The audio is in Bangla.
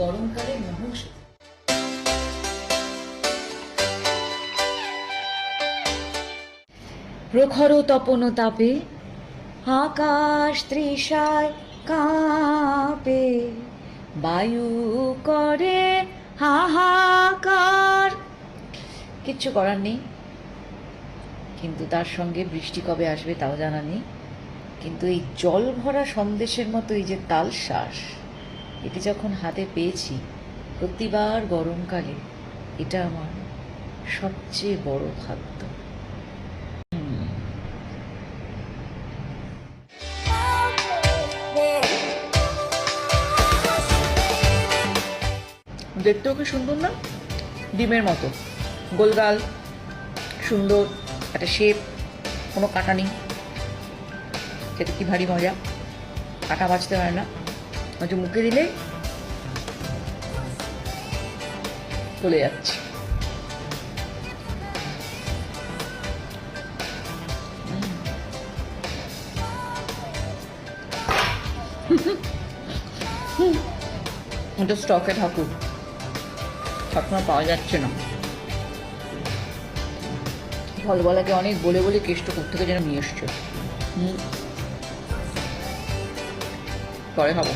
গরমকালে সেতু। প্রখর তপন তাপে আকাশ তৃষায় কাঁপে। বায়ু করে হাহাকার। কিচ্ছু করার নেই। কিন্তু তার সঙ্গে বৃষ্টি কবে আসবে তাও জানা নেই। কিন্তু এই জল ভরা সন্দেশের মতো এই যে তালশ্বাস এটি যখন হাতে পেয়েছি, প্রতিবার গরমকালে এটা আমার সবচেয়ে বড় খাদ্য। দেখতেও কি সুন্দর না? ডিমের মতো। গোলগাল সুন্দর, একটা শেপ কোনো কাটা নেই খেতে কি ভারী মজা? কাটা বাঁচতে হয় না। হয়তো মুখে দিলে চলে যাচ্ছে। ওটা স্টকে থাকুক সবসময় পাওয়া যাচ্ছে না। ফলবলাকে অনেক বলে বলে কেষ্ট করতে যেন নিয়ে এসছো। পরে খাব।